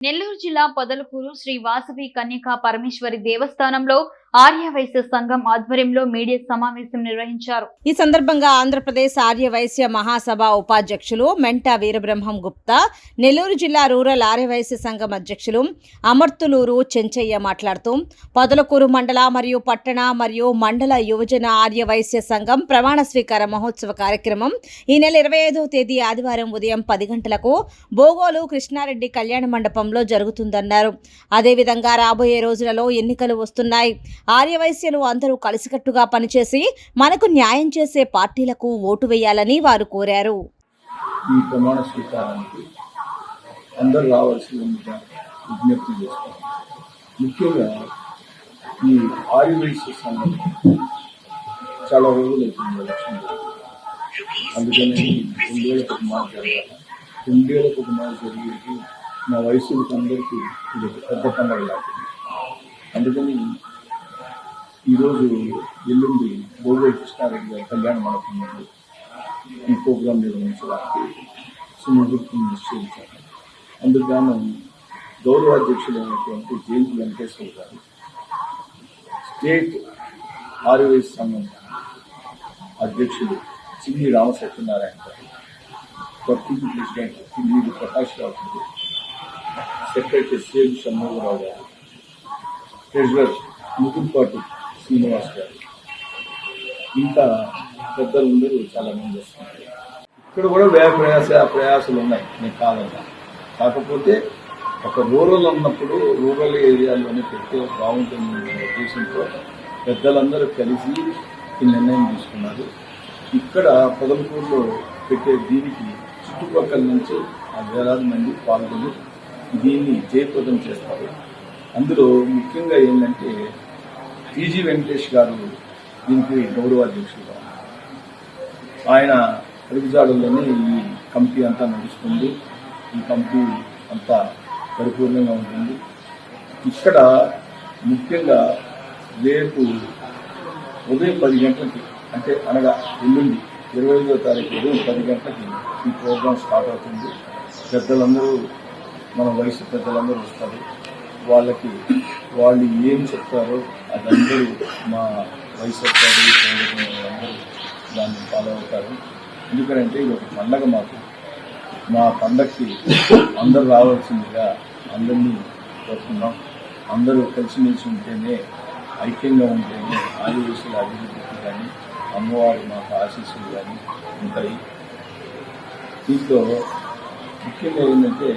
నెల్లూరు జిల్లా పొదలకూరు శ్రీ వాసవి కన్యకా పరమేశ్వరి దేవస్థానంలో ఆర్యవైశ్య సంఘం ఆధ్వర్యంలో మీడియా సమావేశం నిర్వహించారు. ఈ సందర్భంగా ఆంధ్రప్రదేశ్ ఆర్యవైశ్య మహాసభ ఉపాధ్యక్షులు మెంటా వీరబ్రహ్మం గుప్తా నెల్లూరు జిల్లా రూరల్ ఆర్యవైశ్య సంఘం అధ్యక్షులు అమర్తులూరు చెంచయ్య మాట్లాడుతూ పొదలకూరు మండల మరియు పట్టణ మరియు మండల యువజన ఆర్యవైశ్య సంఘం ప్రమాణ స్వీకార మహోత్సవ కార్యక్రమం ఈ నెల ఇరవై ఐదవ తేదీ ఆదివారం ఉదయం పది గంటలకు బోగోలు కృష్ణారెడ్డి కళ్యాణ మండపంలో జరుగుతుందన్నారు. అదేవిధంగా రాబోయే రోజులలో ఎన్నికలు వస్తున్నాయి. ఆర్యవైశ్యులు అందరూ కలిసికట్టుగా పనిచేసి మనకు న్యాయం చేసే పార్టీలకు ఓటు వేయాలని వారు కోరారు. ఈ ప్రమాణ స్వీకారానికి అందరూ రావాల్సిందిగా విజ్ఞప్తి చేస్తాం. ముఖ్యంగా ఈ ఆర్యవైశ్య సంఘం చాలా రోజులు అవుతుంది. ఎలక్షన్ అందుకని రెండేళ్ళకు ఒక మాట జరగాలి రెండేళ్ళకు ఒక మాట జరిగేది మా వయసులకు అందరికీ ఇది పెద్ద పండుగ లాంటిది అందుకని ఈరోజు ఎల్లుండి భోగోల్ కృష్ణారెడ్డి కళ్యాణ మండపంలో ఈ ప్రోగ్రాం నిర్వహించడానికి సుముహూర్తం నిశ్చయించారు. అందుకు గౌరవాధ్యక్షులైనటువంటి జయంతి వెంకటేశ్వర గారు స్టేట్ ఆర్యవైస్ సంఘం అధ్యక్షులు చిన్ని రామసత్యనారాయణ గారు వర్కింగ్ ప్రెసిడెంట్ పిల్లి ప్రకాష్ రావు గారు సెక్రటరీ సేల్ షణ్ముఖరావు గారు ట్రెజరర్ ముకుంపాటి శ్రీనివాస్ గారు ఇంకా పెద్దలందరూ చాలా మంది వస్తున్నారు. ఇక్కడ కూడా వ్యయ ప్రయాస ప్రయాసాలు ఉన్నాయి నేను కాదన్నా కాకపోతే ఒక రూరల్ ఉన్నప్పుడు రూరల్ ఏరియాలోనే పెడితే బాగుంటుంది ఉద్దేశంతో పెద్దలందరూ కలిసి ఈ నిర్ణయం తీసుకున్నారు. ఇక్కడ పొదలకూరులో పెట్టే దీనికి చుట్టుపక్కల నుంచి ఆ వేలాది మంది పాల్గొని దీన్ని జయప్రదం చేస్తారు. అందులో ముఖ్యంగా ఏంటంటే పిజి వెంకటేష్ గారు దీనికి గౌరవాధ్యక్షులుగా ఆయన అడుగుజాడల్లోనే ఈ కమిటీ అంతా నడుస్తుంది. ఈ కమిటీ అంతా పరిపూర్ణంగా ఉంటుంది. ఇక్కడ ముఖ్యంగా రేపు ఉదయం పది గంటలకి అంటే అనగా ఎల్లుండి ఇరవై ఐదో తారీఖు ఉదయం పది గంటలకి ఈ ప్రోగ్రాం స్టార్ట్ అవుతుంది. పెద్దలందరూ మన వయసు పెద్దలందరూ వస్తారు. వాళ్ళకి వాళ్ళు ఏం చెప్తారో అదందరూ మా వయసు వాళ్ళందరూ దాన్ని ఫాలో అవుతారు. ఎందుకంటే ఇది ఒక పండగ మాకు. మా పండగకి అందరూ రావాల్సిందిగా అందరినీ కోరుతున్నాం. అందరూ కలిసిమెలిసి ఉంటేనే ఐక్యంగా ఉంటేనే ఆదివేశాల అభివృద్ధికి కానీ అమ్మవారి మాకు ఆశీస్సులు కానీ ఉంటాయి. దీంట్లో ముఖ్యంగా ఏంటంటే